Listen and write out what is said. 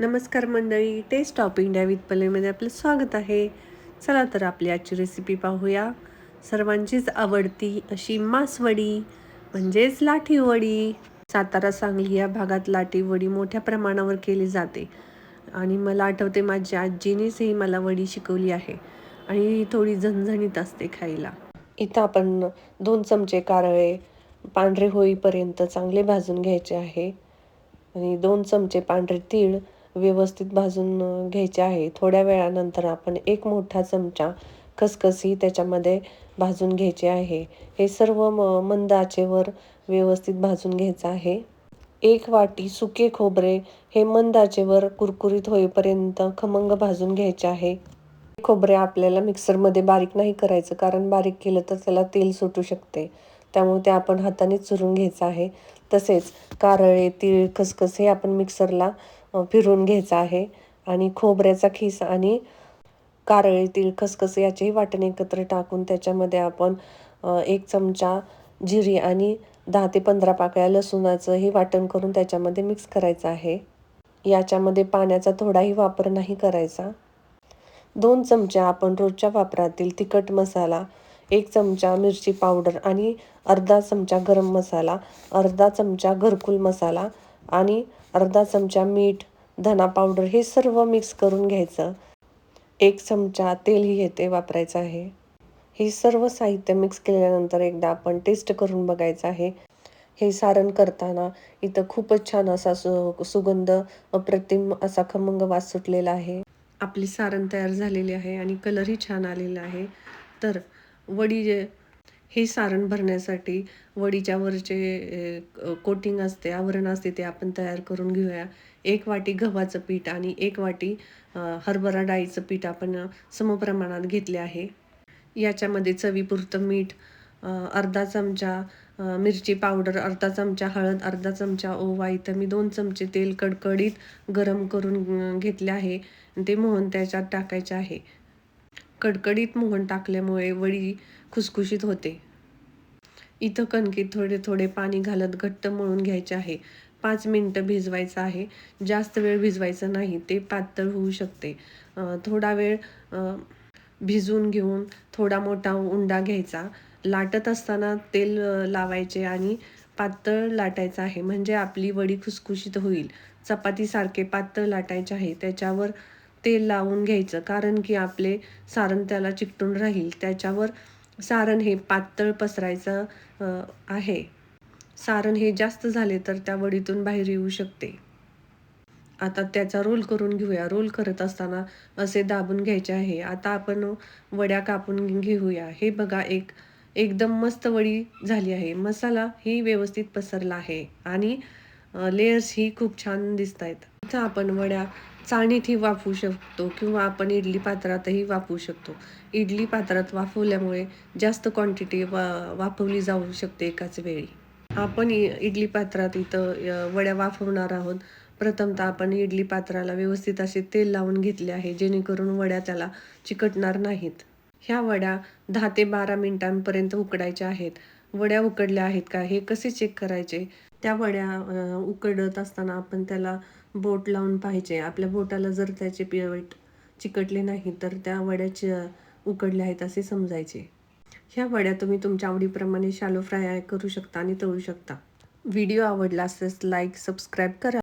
नमस्कार मंडळी taste of India with पलेमध्ये आपलं स्वागत आहे. चला तर आपली आजची रेसिपी पाहूया. सर्वांचीच आवडती अशी मासवडी म्हणजेच लाठीवडी. सातारा सांगली या भागात लाठीवडी मोठ्या प्रमाणावर केली जाते. आणि मला आठवते माझ्या आजीनेच ही मला वडी शिकवली आहे. आणि थोडी झणझणीत असते खायला. इथं आपण दोन चमचे कारळे पांढरे होईपर्यंत चांगले भाजून घ्यायचे आहे. आणि दोन चमचे पांढरे तीळ व्यवस्थित भाजून घ्यायचे आहे. थोड्या वेळानंतर आपण एक मोठा चमचा खसखसी त्याच्यामध्ये भाजून घ्यायचे आहे. हे सर्व म मंद आचेवर व्यवस्थित भाजून घ्यायचं आहे. एक वाटी सुके खोबरे हे मंद आचेवर कुरकुरीत होईपर्यंत खमंग भाजून घ्यायचे आहे. खोबरे आपल्याला मिक्सरमध्ये बारीक नाही करायचं कारण बारीक केलं तर त्याला तेल सुटू शकते. त्यामुळे ते आपण हाताने चुरून घ्यायचं आहे. तसेच कारळे तीळ खसखस हे आपण मिक्सरला फिरून घ्यायचा घ्यायचं आहे. आणि खोबऱ्याचा खीस आणि कारळे तीळ खसखस याचेही वाटण एकत्र टाकून त्याच्यामध्ये आपण एक चमचा जिरी आणि दहा ते पंधरा पाकळ्या लसूणाचंही वाटण करून त्याच्यामध्ये मिक्स करायचं आहे. याच्यामध्ये पाण्याचा थोडाही वापर नाही करायचा. दोन चमच्या आपण रोजच्या वापरातील तिखट मसाला एक चमचा मिरची पावडर आणि अर्धा चमचा गरम मसाला अर्धा चमचा घरकुल मसाला आणि अर्धा चमचा मीठ धना पावडर हे सर्व मिक्स करून घ्यायचं. एक चमचा तेलही येते वापरायचं आहे. हे सर्व साहित्य मिक्स केल्यानंतर एकदा आपण टेस्ट करून बघायचं आहे. हे सारण करताना इथं खूपच छान असा सु सुगंध अप्रतिम असा खमंग वास सुटलेला आहे. आपली सारण तयार झालेली आहे आणि कलरही छान आलेला आहे. तर वडी जे हे सारण भरण्यासाठी वडीच्या वरचे कोटिंग असते आवरण असते ते आपण तयार करून घेऊया. एक वाटी गव्हाचं पीठ आणि एक वाटी हरभरा डाळीचं पीठ आपण समप्रमाणात घेतले आहे. याच्यामध्ये चवीपुरतं मीठ अर्धा चमचा मिरची पावडर अर्धा चमचा हळद अर्धा चमचा ओवा इथं मी दोन चमचे तेल कडकडीत गरम करून घेतले आहे. ते मोहन त्याच्यात टाकायचे आहे. कडकडीत मोहन टाकल्यामुळे वडी खुसखुशीत होते. इथं कणकेत थोडे थोडे पाणी घालत घट्ट मळून घ्यायचे आहे. पाच मिनटं भिजवायचं आहे. जास्त वेळ भिजवायचं नाही ते पातळ होऊ शकते. थोडा वेळ भिजून भिजवून घेऊन थोडा मोठा उंडा घ्यायचा. लाटत असताना तेल लावायचे आणि पातळ लाटायचं आहे. म्हणजे आपली वडी खुसखुशीत होईल. चपातीसारखे पातळ लाटायचे आहे. त्याच्यावर तेल लावून घ्यायचं. कारण की आपले सारण त्याला चिकटून राहील. त्याच्यावर सारण हे पातळ पसरायचं आहे. सारण हे जास्त झाले तर त्या वडीतून बाहेर येऊ शकते. आता त्याचा रोल करून घेऊया. रोल करत असताना असे दाबून घ्यायचे आहे. आता आपण वड्या कापून घेऊया. हे बघा एक एकदम मस्त वडी झाली आहे. मसाला ही व्यवस्थित पसरला आहे आणि लेयर्स ही खूप छान दिसत आहेत तिथं आपण वड्या चाळणीतही वाफवू शकतो किंवा आपण इडली पात्रातही वाफवू शकतो. इडली पात्रात वाफवल्यामुळे जास्त क्वांटिटी वा वाफवली जाऊ शकते एकाच वेळी. आपण इ- इडली पात्रात इथं वड्या वाफवणार आहोत. प्रथमतः आपण इडली पात्राला व्यवस्थित असे तेल लावून घेतले आहे जेणेकरून वड्या त्याला चिकटणार नाहीत. ह्या वड्या दहा ते बारा मिनिटांपर्यंत उकडायच्या आहेत. वड्या उकडल्या आहेत का हे कसे चेक करायचे? त्या वड्या उकडत असताना आपण त्याला बोट लावून पाहिजे. आपल्या बोटाला जर त्याचे पीठ चिकटले नाही तर त्या वड्याचे उकडल्या आहेत असे समजायचे. ह्या वड्या तुम्ही तुमच्या आवडीप्रमाणे शालो फ्राय करू शकता आणि तळू शकता. व्हिडिओ आवडला असल्यास लाईक सबस्क्राईब करा.